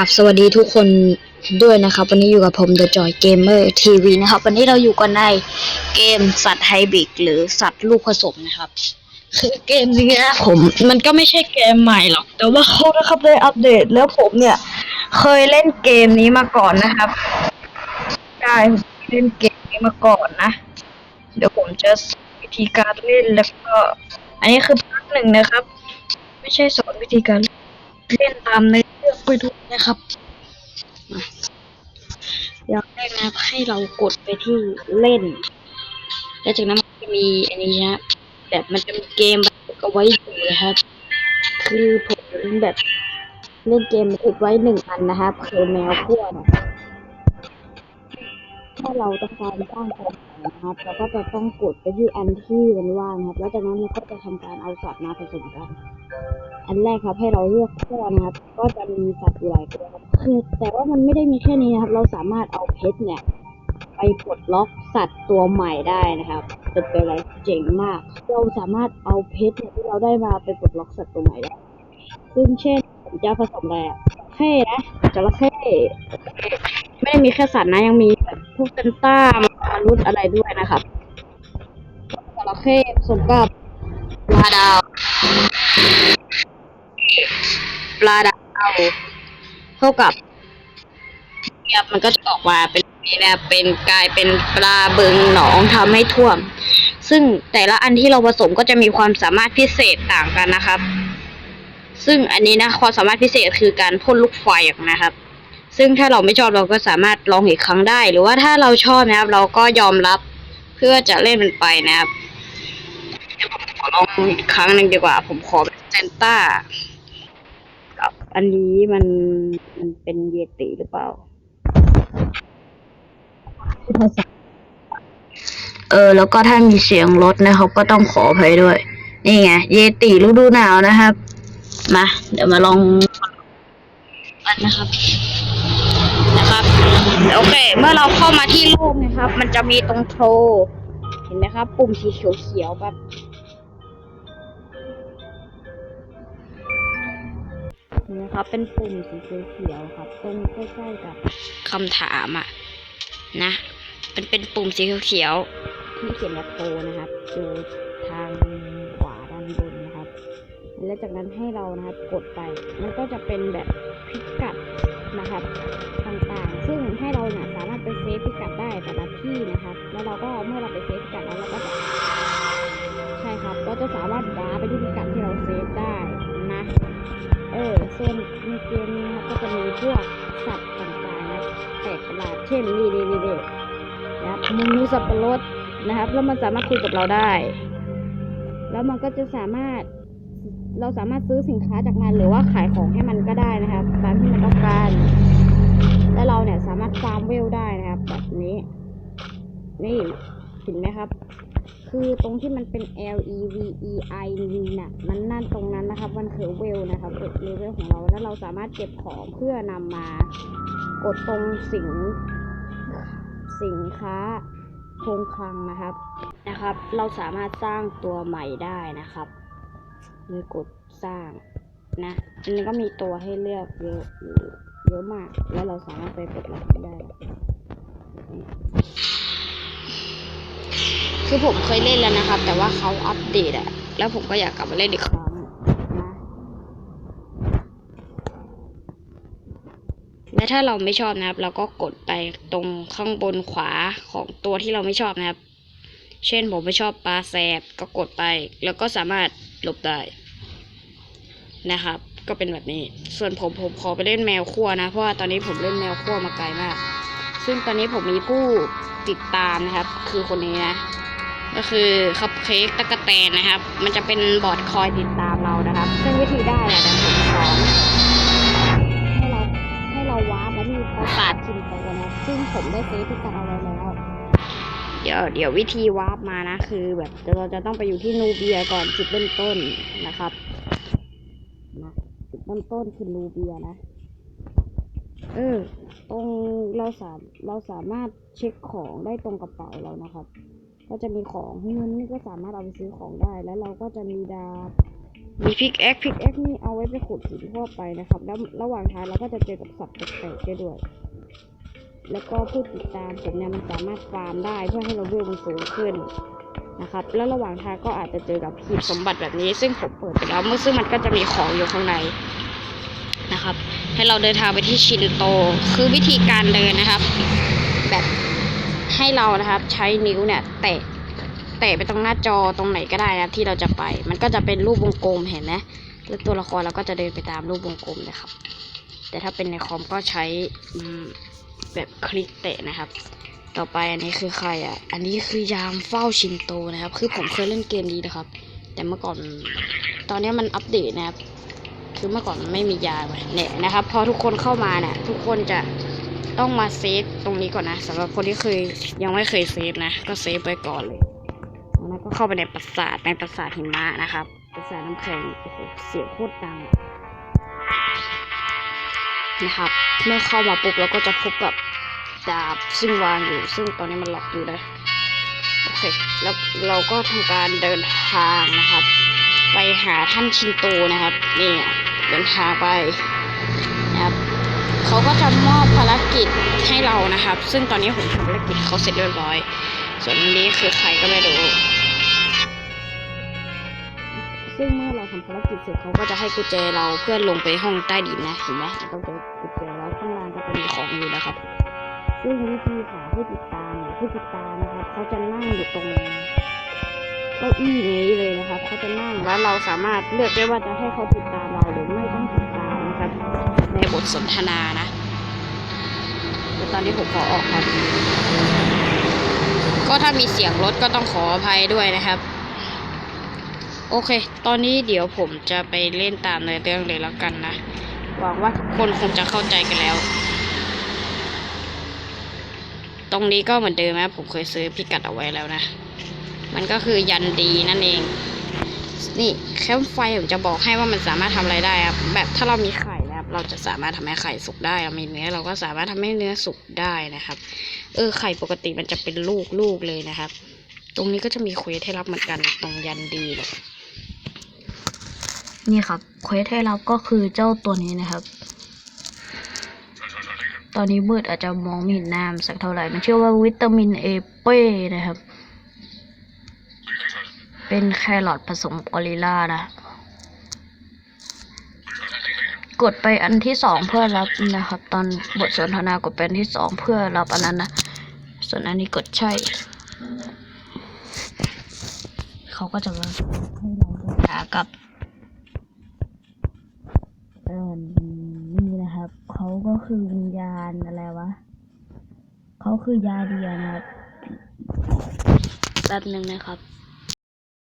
ราบสวัสดีทุกคนด้วยนะครับ วันนี้อยู่กับผม The Joy Gamer TV นะครับ วันนี้เราอยู่กันในเกมสัตว์ไฮบริดหรือสัตว์ลูกผสมนะครับ คือเกมนี้นะผม มันก็ไม่ใช่เกมใหม่หรอก แต่ว่าเขานะครับได้อัปเดตแล้วผมเนี่ย เคยเล่นเกมนี้มาก่อนนะครับได้ผมเล่นเกมนี้มาก่อนนะ เดี๋ยวผมจะสอนวิธีการเล่นแล้วก็ อันนี้คือพาร์ทหนึ่งนะครับ ไม่ใช่สอนวิธีการเล่นตามในเรื่อง ไปทุกนะครับมาอยางแรกนะครับให้เรากดไปที่เล่น แล้วจากนั้นมันจะมีอันนี้นะแบบมันจะมีเกมกเอาไว้อยู่นะครับ คือผมแบบเล่นเกมบันทึกไว้หนึ่งอันนะครับคือแมวขั้วนะถ้าเราต้องการสร้างความ นะครับเราก็จะต้องกดไปที่อันที่มันว่างครับ แล้วจากนั้นเราก็จะทำการเอาสัตว์มาผสมกัน อันแรกครับ ให้เราเลือกขั้วนะครับ ก็จะมีสัตว์อยู่หลายตัวครับคือแต่ว่ามันไม่ได้มีแค่นี้นะครับ เราสามารถเอาเพชรเนี่ย ไปปลดล็อกสัตว์ตัวใหม่ได้นะครับเป็นเป็นอะไรเจ๋งมาก เราสามารถเอาเพชรเนี่ยที่เราได้มาไปปลดล็อกสัตว์ตัวใหม่ได้ซึ่งเช่นผมจะผสมอะไรอะจระเข้นะจระเข้ไม่ได้มีแค่สัตว์นะยังมี วกเซนต้ามนุษย์อะไรด้วยนะครับจระเข้ผสมกับปลาดาว ปลาดาวเท่ากับเนี่ยมันก็จะออกมาเป็นนี่นะเป็นกลายเป็นปลาบึงหนองทำให้ท่วม ซึ่งแต่ละอันที่เราผสมก็จะมีความสามารถพิเศษต่างกันนะครับ ซึ่งอันนี้นะความสามารถพิเศษคือการพ่นลูกไฟนะครับ ซึ่งถ้าเราไม่ชอบเราก็สามารถลองอีกครั้งได้ หรือว่าถ้าเราชอบนะครับ เราก็ยอมรับเพื่อจะเล่นมันไปนะครับขอลองอีกครั้งหนึ่งดีกว่า ผมขอเป็นเซนต้ากับอันนี้มันมันเป็นเยติหรือเปล่า เออ แล้วก็ถ้ามีเสียงรถนะครับก็ต้องขออภัยด้วย นี่ไง เยติฤดูหนาวนะครับ มา เดี๋ยวมาลองอันนะครับ นะครับโอเค เมื่อเราเข้ามาที่รูปนะครับ มันจะมีตรงโทรเห็นไหมครับ ปุ่มสีเขียวๆแบบนะครับ เป็นปุ่มสีเขียวๆครับตรงใกล้ๆกับคำถามอะนะเป็นเป็นปุ่มสีเขียวๆที่เขียนว่าโทนะครับอยู่ทางขวาด้านบนนะครับ และจากนั้นให้เรานะครับกดไป มันก็จะเป็นแบบ พิกัดนะครับต่างๆ ซึ่งให้เราเนี่ยสามารถไปเซฟพิกัดได้แต่ละที่นะครับ แล้วเราก็เมื่อเราไปเซฟพิกัดแล้วเราก็จะใช่ครับ ก็จะสามารถว้าไปที่พิกัดที่เราเซฟได้นะเออส่วนในเกมนี้ครับก็จะมีพวกสัตว์ต่างๆนะแปลกประหลาดเช่นนี่นี่นี่นี่นะครับมูมูสับปะรดนะครับ แล้วมันสามารถคุยกับเราได้ แล้วมันก็จะสามารถ เราสามารถซื้อสินค้าจากมันหรือว่าขายของให้มันก็ได้นะครับตามที่มันต้องการ และเราเนี่ยสามารถฟาร์มเวลได้นะครับ แบบนี้ นี่เห็นไหมครับ คือตรงที่มันเป็น L E V E I น่ะมันนั่นตรงนั้นนะครับ มันคือเวลนะครับเลเวลของเราแล้วเราสามารถเก็บของเพื่อนำมากดตรงสิงสินค้าคงคลังนะครับนะครับ เราสามารถสร้างตัวใหม่ได้นะครับ โดยกดสร้างนะอันนี้ก็มีตัวให้เลือกเยอะเยอะมาก แล้วเราสามารถไปกดรับได้คือผมเคยเล่นแล้วนะครับ แต่ว่าเขาอัปเดตอะแล้วผมก็อยากกลับมาเล่นอีกครั้งนะและถ้าเราไม่ชอบนะครับ เราก็กดไปตรงข้างบนขวาของตัวที่เราไม่ชอบนะครับ เช่นผมไม่ชอบปลาแสบก็กดไป แล้วก็สามารถหลบได้ นะครับ ก็เป็นแบบนี้ ส่วนผมผมขอไปเล่นแมวขั้วนะ เพราะว่าตอนนี้ผมเล่นแมวขั้วมาไกลมาก ซึ่งตอนนี้ผมมีผู้ติดตามนะครับ คือคนนี้นะ ก็คือคัพเค้กตะกะแตนนะครับ มันจะเป็นบอร์ดคอยติดตามเรานะครับ ซึ่งวิธีได้อะเดี๋ยวผมสอนให้เราให้เราวาร์ปมาที่ปราสาทคิมไปกันนะ ซึ่งผมได้เซฟพิกัดเอาไว้แล้วเดี๋ยวเดี๋ยววิธีวาร์ปมานะ คือแบบเราจะต้องไปอยู่ที่นูเบียก่อนจุดเริ่มต้นนะครับ นะจุดเริ่มต้นคือนูเบียนะ เออ ตรงเราสามเราสามารถเช็คของได้ตรงกระเป๋าเรานะครับ ก็จะมีของเงินนี่ก็สามารถเอาไปซื้อของได้ แล้วเราก็จะมีดาบ มีพิกแอคพิกแอคนี่เอาไว้ไปขุดหินทั่วไปนะครับ แล้วระหว่างทางเราก็จะเจอกับสัตว์แปลกๆได้ด้วย แล้วก็ผู้ติดตามผมเนี่ยมันสามารถฟาร์มได้เพื่อให้เราเวลมันสูงขึ้น นะครับ แล้วระหว่างทางก็อาจจะเจอกับหีบสมบัติแบบนี้ ซึ่งผมเปิดไปแล้วเมื่อซึ่งมันก็จะมีของอยู่ข้างในนะครับ ให้เราเดินทางไปที่ชินโต คือวิธีการเดินนะครับ แบบให้เรานะครับใช้นิ้วเนี่ยแตะแตะไปตรงหน้าจอตรงไหนก็ได้นะที่เราจะไป มันก็จะเป็นรูปวงกลมเห็นไหมแล้วตัวละครเราก็จะเดินไปตามรูปวงกลมเลยครับ แต่ถ้าเป็นในคอมก็ใช้แบบคลิกเตะนะครับ ต่อไปอันนี้คือใครอะ อันนี้คือยามเฝ้าชินโตนะครับ คือผมเคยเล่นเกมนี้นะครับ แต่เมื่อก่อน ตอนนี้มันอัปเดตนะครับ คือเมื่อก่อนมันไม่มียาไว้เนี่ยนะครับ พอทุกคนเข้ามาเนี่ยทุกคนจะต้องมาเซฟตรงนี้ก่อนนะสำหรับคนที่เคยยังไม่เคยเซฟนะ ก็เซฟไว้ก่อนเลยแล้วก็เข้าไปในปราสาทในปราสาทหิมะนะครับปราสาทน้ำแข็งโอ้โหเสียงโคตรดังนะครับ เมื่อเข้ามาปุ๊บเราก็จะพบกับ ดาบซึ่งวางอยู่ ซึ่งตอนนี้มันล็อกอยู่นะโอเค แล้วเราก็ทำการเดินทางนะครับ ไปหาท่านชินโตนะครับนี่เดินทางไปนะครับเขาก็จะมอบภารกิจให้เรานะครับ ซึ่งตอนนี้ผมทำภารกิจเขาเสร็จเรียบร้อย ส่วนนนี้คือใครก็ไม่รู้ซึ่งเมื่อเราทำภารกิจเสร็จเขาก็จะให้กุญแจเราเพื่อลงไปห้องใต้ดินนะเห็นไหมเราต้องเจอกุญแจแล้วข้างล่างก็จะมีของอยู่นะครับ ซึ่งวิธีหาผู้ติดตามเนี่ยผู้ติดตามนะครับเขาจะนั่งอยู่ตรงเก้าอี้นี้เลยนะครับเขาจะนั่งแล้วเราสามารถเลือกได้ว่าจะให้เขาติดตามเราหรือไม่ต้องติดตามนะครับ ในบทสนทนานะแต่ตอนนี้ผมขอออกครับ ก็ถ้ามีเสียงรถก็ต้องขออภัยด้วยนะครับ โอเค ตอนนี้เดี๋ยวผมจะไปเล่นตามในเรื่องเลยแล้วกันนะหวังว่าทุกคนคงจะเข้าใจกันแล้ว ตรงนี้ก็เหมือนเดิมนะผมเคยซื้อพิกัดเอาไว้แล้วนะ มันก็คือยันดีนั่นเอง นี่แคมไฟผมจะบอกให้ว่ามันสามารถทำอะไรได้ครับแบบถ้าเรามีไข่นะครับ เราจะสามารถทำให้ไข่สุกได้เรามีเนื้อเราก็สามารถทำให้เนื้อสุกได้นะครับ เออไข่ปกติมันจะเป็นลูกลูกเลยนะครับ ตรงนี้ก็จะมีเควสให้รับเหมือนกันตรงยันดีเลยนี่ครับเควสให้รับก็คือเจ้าตัวนี้นะครับ ตอนนี้มืดอาจจะมองไม่เห็นน้ามนสักเท่าไหร่ มันชื่อว่าวิตามินเอเป้นะครับ เป็นแครอทผสมกอริลลานะ กดไปอันที่สองเพื่อรับนะครับ ตอนบทสนทนากดไปอันที่สองเพื่อรับอันนั้นนะ ส่วนอันนี้กดใช่ เขาก็จะมาให้เราเดินหากับ คือวิญญาณอะไรวะเขาคือยาเดียนะครับแป๊บหนึ่งนะครับ